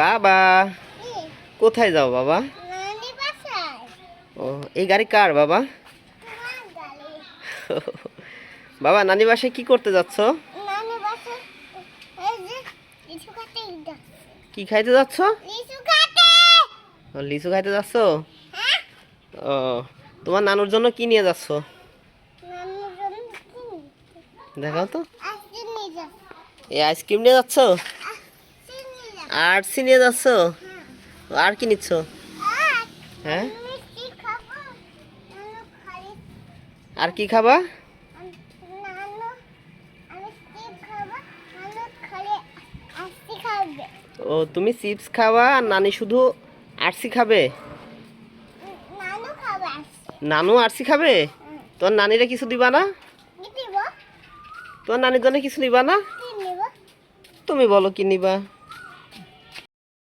বাবা। কোথায় যাও বাবা? ও এই গাড়ি কার বাবা? বাবা নানি বাসায় কি করতে যাচ্ছ? কি খাইতে যাচ্ছ? লিচু খাইতে যাচ্ছ? ও তোমার নানুর জন্য কি নিয়ে যাচ্ছ? দেখাও তো। এই আইসক্রিম নিয়ে যাচ্ছ? আজকে নিয়ে যাচ্ছে আর কি নিচ্ছ? হ্যাঁ? আর কি খাবা? ও তুমি চিপস খাবা আর নানি শুধু আরসি খাবে? নানু আরসি খাবে? তোর নানিরা কিছু দিবা না? তোর নানির জন্য কিছু নিবা না? তুমি বলো কি নিবা?